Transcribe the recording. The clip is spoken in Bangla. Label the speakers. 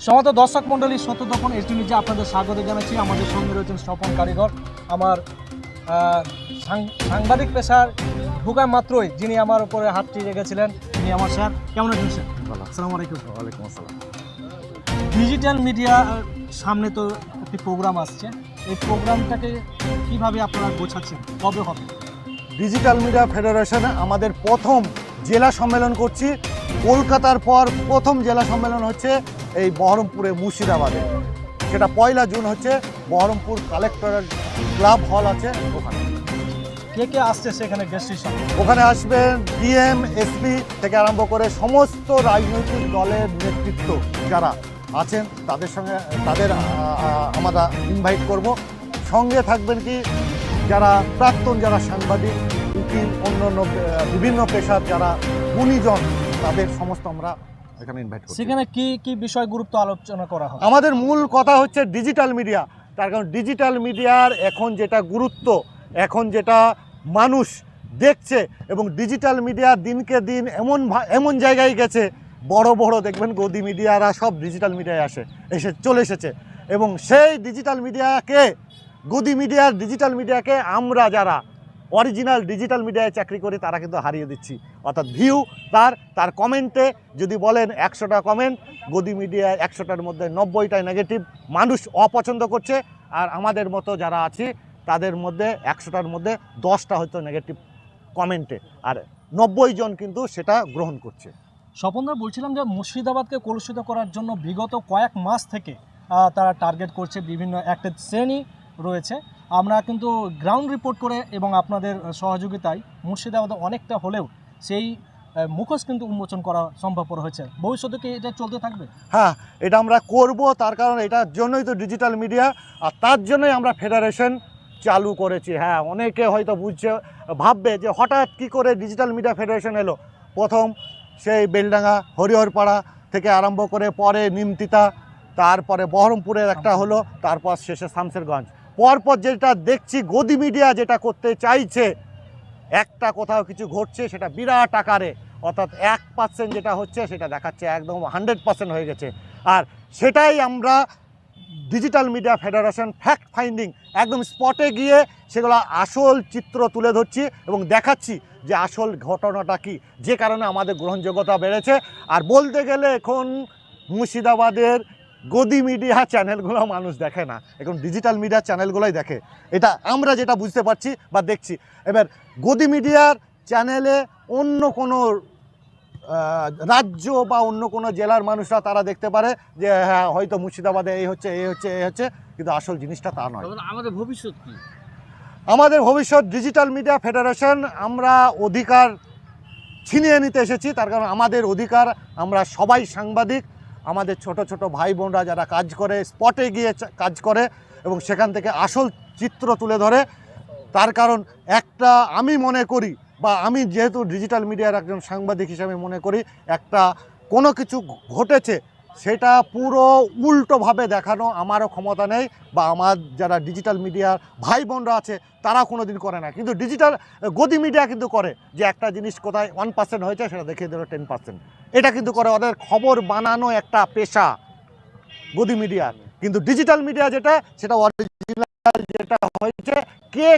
Speaker 1: সমত দর্শক মন্ডলী সত্যতখন এসটি নিউজে আপনাদের স্বাগত জানাচ্ছি। আমাদের সঙ্গে রয়েছেন স্বপন কারিগর আমার সাং- সাংবাদিক পেশার ঢোকা মাত্রই যিনি আমার উপরে হাতটি রেখেছিলেন তিনি আমার স্যার। কেমন আছেন স্যার?
Speaker 2: ভালো।
Speaker 1: আসসালামু আলাইকুম
Speaker 2: ওয়ালাইকুম আসসালাম।
Speaker 1: ডিজিটাল মিডিয়া সামনে তো একটি প্রোগ্রাম আসছে। এই প্রোগ্রামটাকে কীভাবে আপনারা গোছাচ্ছেন? কবে হবে?
Speaker 2: ডিজিটাল মিডিয়া ফেডারেশন আমাদের প্রথম জেলা সম্মেলন করছি। কলকাতার পর প্রথম জেলা সম্মেলন হচ্ছে এই বহরমপুরে মুর্শিদাবাদে। সেটা পয়লা জুন হচ্ছে বহরমপুর কালেক্টরের ক্লাব হল আছে ওখানে।
Speaker 1: কে কে আসছে সেখানে গেস্ট হিসাবে
Speaker 2: ওখানে আসবেন ডিএম এসপি থেকে আরম্ভ করে সমস্ত রাজনৈতিক দলের নেতৃত্ব যারা আছেন তাদের সঙ্গে তাদের আমরা ইনভাইট করব। সঙ্গে থাকবেন কি যারা প্রাক্তন যারা সাংবাদিক উকিল অন্য অন্য বিভিন্ন পেশার যারা গুণীজন তাদের সমস্ত আমরা এখানে ইনভাইট করছি।
Speaker 1: সেখানে কি কি বিষয় গুরুত্ব আলোচনা করা হবে
Speaker 2: আমাদের মূল কথা হচ্ছে ডিজিটাল মিডিয়া তার কারণ ডিজিটাল মিডিয়ার এখন যেটা গুরুত্ব এখন যেটা মানুষ দেখছে এবং ডিজিটাল মিডিয়া দিনকে দিন এমন এমন জায়গায় গেছে বড় বড় দেখবেন গদি মিডিয়ারা সব ডিজিটাল মিডিয়ায় আসে এসে চলে এসেছে। এবং সেই ডিজিটাল মিডিয়াকে গদি মিডিয়ার ডিজিটাল মিডিয়াকে আমরা যারা অরিজিনাল ডিজিটাল মিডিয়ায় চাকরি করি তারা কিন্তু হারিয়ে দিচ্ছি। অর্থাৎ ভিউ তার তার কমেন্টে যদি বলেন একশোটা কমেন্ট গদি মিডিয়ায় একশোটার মধ্যে নব্বইটাই নেগেটিভ মানুষ অপছন্দ করছে। আর আমাদের মতো যারা আছি, তাদের মধ্যে একশোটার মধ্যে দশটা হয়তো নেগেটিভ কমেন্টে আর নব্বই জন কিন্তু সেটা গ্রহণ করছে।
Speaker 1: স্বপনদা, বলছিলাম যে মুর্শিদাবাদকে কলুষিত করার জন্য বিগত কয়েক মাস থেকে তারা টার্গেট করছে বিভিন্ন একটা শ্রেণি রয়েছে। আমরা কিন্তু গ্রাউন্ড রিপোর্ট করে এবং আপনাদের সহযোগিতায় মুর্শিদাবাদে অনেকটা হলেও সেই মুখোশ কিন্তু উন্মোচন করা সম্ভবপর হয়েছে। ভবিষ্যতে কি এটা চলতে থাকবে?
Speaker 2: হ্যাঁ এটা আমরা করব, তার কারণ এটার জন্যই তো ডিজিটাল মিডিয়া আর তার জন্যই আমরা ফেডারেশন চালু করেছি। হ্যাঁ অনেকে হয়তো বুঝছে, ভাববে যে হঠাৎ কি করে ডিজিটাল মিডিয়া ফেডারেশন এলো। প্রথম সেই বেলডাঙ্গা, হরিহরপাড়া থেকে আরম্ভ করে পরে নিমতিতা, তারপরে বহরমপুরের একটা হলো, তারপর শেষে শামসেরগঞ্জ। পরপর যেটা দেখছি, গদি মিডিয়া যেটা করতে চাইছে, একটা কোথাও কিছু ঘটছে, সেটা বিরাট আকারে, অর্থাৎ এক পার্সেন্ট যেটা হচ্ছে, সেটা দেখাচ্ছে একদম হান্ড্রেড পার্সেন্ট হয়ে গেছে। আর সেটাই আমরা digital media federation fact finding একদম স্পটে গিয়ে সেগুলো আসল চিত্র তুলে ধরছি এবং দেখাচ্ছি যে আসল ঘটনাটা কি। যে কারণে আমাদের গ্রহণযোগ্যতা বেড়েছে। আর বলতে গেলে এখন মুর্শিদাবাদের গদি মিডিয়া চ্যানেলগুলো মানুষ দেখে না এখন ডিজিটাল মিডিয়া চ্যানেলগুলোই দেখে। এটা আমরা যেটা বুঝতে পারছি বা দেখছি। এবার গদি মিডিয়ার চ্যানেলে অন্য কোনো রাজ্য বা অন্য কোনো জেলার মানুষরা তারা দেখতে পারে যে হ্যাঁ হয়তো মুর্শিদাবাদে এই হচ্ছে এই হচ্ছে এই হচ্ছে কিন্তু আসল জিনিসটা তা নয়।
Speaker 1: আমাদের ভবিষ্যৎ কি?
Speaker 2: আমাদের ভবিষ্যৎ ডিজিটাল মিডিয়া ফেডারেশন আমরা অধিকার ছিনিয়ে নিতে এসেছি তার কারণ আমাদের অধিকার আমরা সবাই সাংবাদিক আমাদের ছোট ছোট ভাই বোনরা যারা কাজ করে স্পটে গিয়ে কাজ করে এবং সেখান থেকে আসল চিত্র তুলে ধরে, তার কারণ একটা আমি মনে করি বা আমি যেহেতু ডিজিটাল মিডিয়ার একজন সাংবাদিক হিসাবে মনে করি, একটা কোনো কিছু ঘটেছে সেটা পুরো উল্টোভাবে দেখানো, আমারও ক্ষমতা নেই বা আমার যারা ডিজিটাল মিডিয়ার ভাই বোনরা আছে, তারা কোনো দিন করে না। কিন্তু ডিজিটাল গদি মিডিয়া কিন্তু করে যে একটা জিনিস কোথায় ওয়ান পার্সেন্ট হয়েছে, সেটা দেখিয়ে দিল টেন পার্সেন্ট এটা কিন্তু করে ওদের খবর বানানো একটা পেশা, গদি মিডিয়ার কিন্তু ডিজিটাল মিডিয়া যেটা, সেটা অরিজিনাল যেটা হয়েছে, কে